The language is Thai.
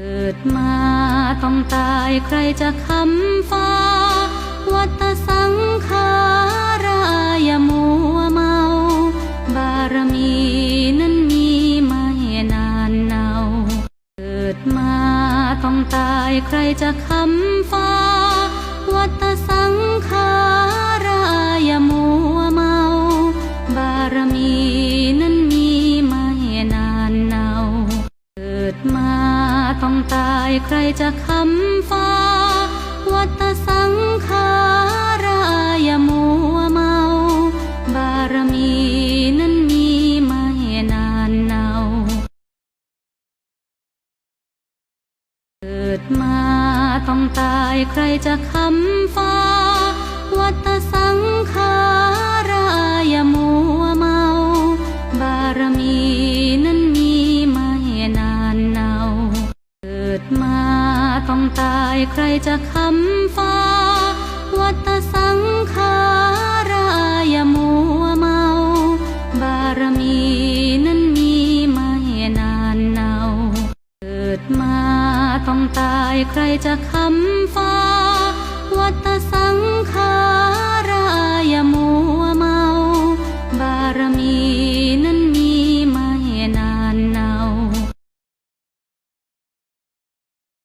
เกิดมาต้องตายใครจะคำฟ้า วัตสังขารายมัวเมา บารมีนั้นมีไม่นานเนาเกิดมาต้องตายใครจะคำฟ้า วัตสังขารายมัวเมา บารมี ต้องตายใครจะคำฟ้า วัตสังขารายมัวเมา บารมีนั้นมีไม่นานเนาเกิดมาต้องตายใครจะคำฟ้า ต้องตายใครจะคำฟ้า วัตสังขารายมัวเมา บารมีนั้นมีไม่นานเนาเกิดมาต้องตายใครจะคำฟ้า วัตสัง